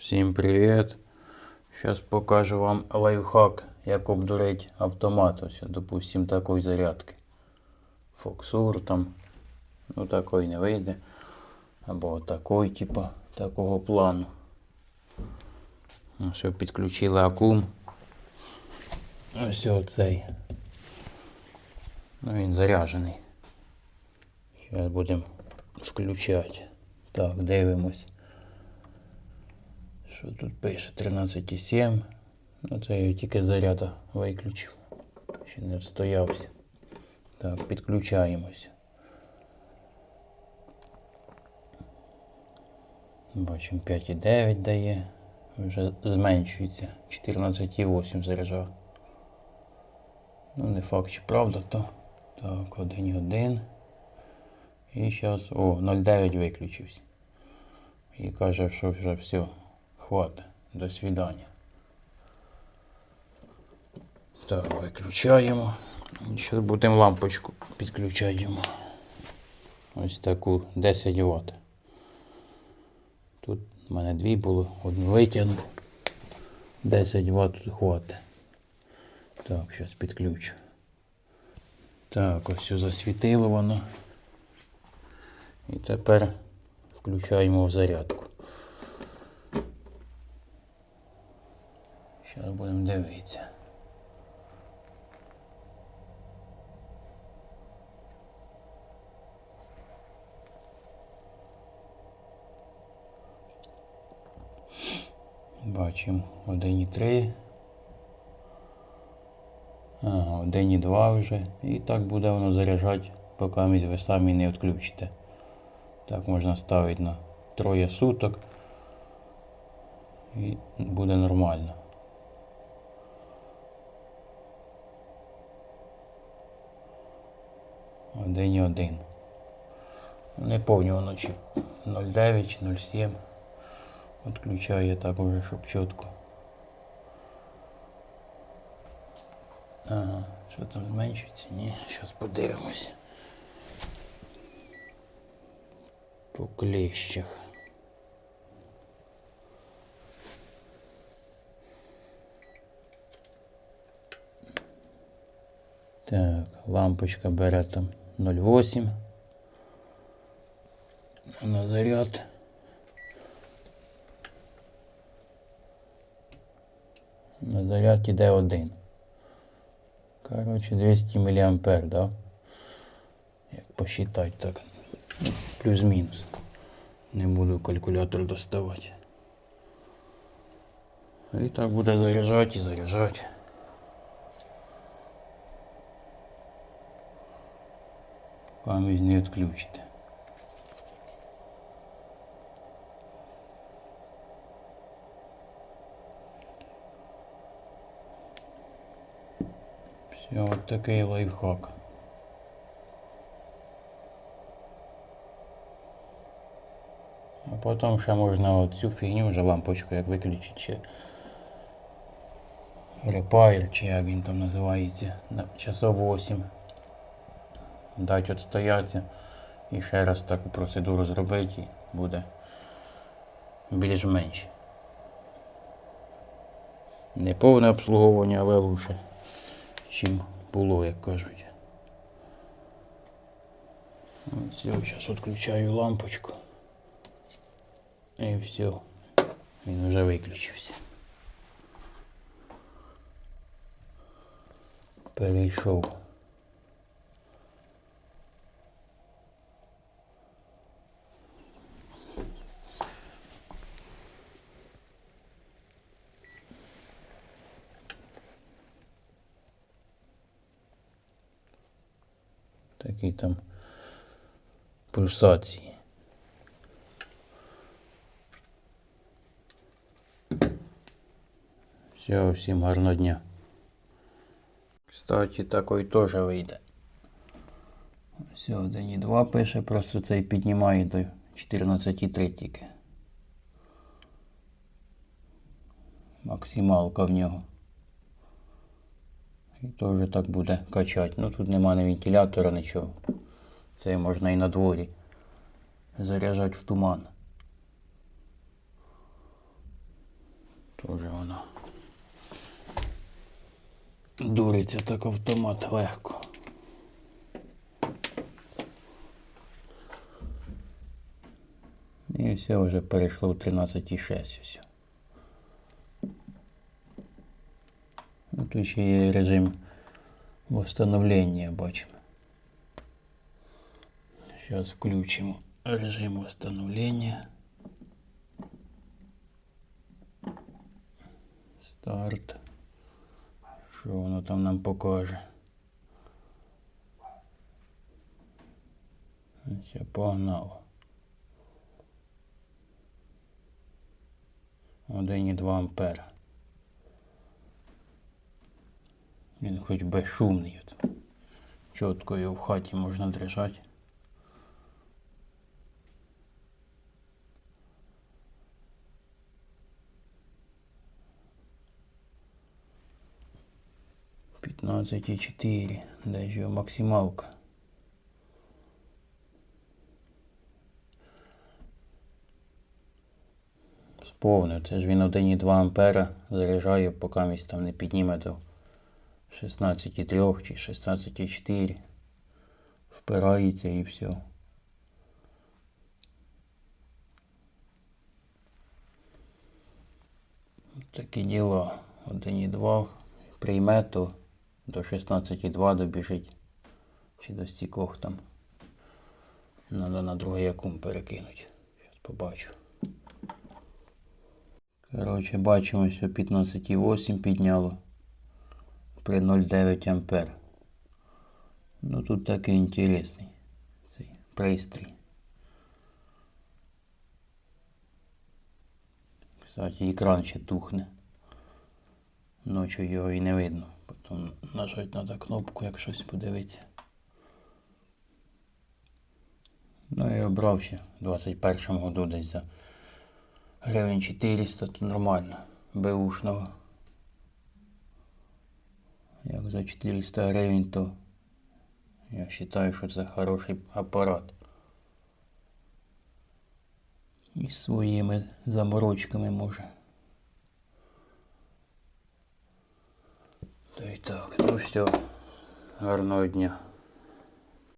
Всім привіт! Зараз покажу вам лайфхак, як обдурити автомат. Ось, допустим, такої зарядки. Фоксур там, ну такої не вийде. Або такої, типа, такого плану. Ось підключили акум. Ось оцей. Ну він заряджений. Зараз будемо включати. Так, дивимось. Що тут пише 13,7. Ну це я тільки заряда виключив. Ще не встоявся. Так, підключаємося. Бачимо 5,9 дає. Вже зменшується. 14,8 заряджав. Ну, не факт, чи правда, то. Так, 1,1. І зараз. О, 0,9 виключився. І каже, що вже все. Хватит. До свидання. Так, виключаємо. Зараз будемо лампочку підключаємо. Ось таку 10 Вт. Тут в мене дві було, одну витягнув. 10 Вт тут хватить. Так, зараз підключу. Так, ось все засвітило воно. І тепер включаємо в зарядку. Зараз будемо дивитися. Бачимо 1,3. Ага, 1,2 вже. І так буде воно заряджати, поки ви самі не відключите. Так можна ставити на троє суток. І буде нормально. Один і один. Не повні воно чи 0,9 чи 0,7. Відключаю так уже, щоб чітко. Ага, що там зменшується? Ні, зараз подивимось. По клещах. Так, лампочка бере там 0,8 на заряд. На заряд іде один. Коротше, 200 мА, да? Як посчитати так. Ну, Плюс-мінус. Не буду калькулятор доставати. І так буде заряджати і заряджати. Камінь не відключите. Все, от такий лайфхак. А потім ще можна оцю фігню вже лампочку як виключити ще. Репайр, чи як він там називається, на часов 8. Дати відстоятися і ще раз таку процедуру зробити і буде більш-менш. Не повне обслуговування, але лучше, чим було, як кажуть. Все, зараз відключаю лампочку. І все. Він вже виключився. Перейшов. Такі там пульсації. Все, всім гарного дня. Кстати, такий теж вийде. Все, 1,2 пише, просто цей піднімає до 14,3 тільки. Максималка в нього. І теж так буде качати. Ну тут нема ні вентилятора, нічого. Це можна і на дворі заряджати в туман. Тоже воно. Дуриться так автомат легко. І все вже перейшло в 13,6 все. Ну, тут ще є режим восстановлення, бачимо. Зараз включимо режим восстановлення. Старт. Що воно там нам покаже? Все, погнало. 1,2 ампера. Він хоч безшумний. От. Чітко його в хаті можна держати. Пятнадцать и четыре. Да еще максималка. Сповнив. Це ж він 1,2 ампера заряджає, поки місць там не підніме до 16,3 чи 16,4. Впирається і все. Такі діла. 1,2 прийме, то до 16,2 добіжить. Чи до стікох там. Надо на другий акум перекинути. Зараз побачу. Коротше, бачимо, що 15,8 підняло при 0,9 ампер. Ну тут такий інтересний цей пристрій. Кстати, екран ще тухне. Ночі його і не видно. Потім нажати треба кнопку, як щось подивитися. Ну і обрав ще в 21 году десь за гривень 400, то нормально. Беушного. Як за 400 гривень, то я вважаю, що це хороший апарат. І своїми заморочками може. То і так, ну все, гарного дня.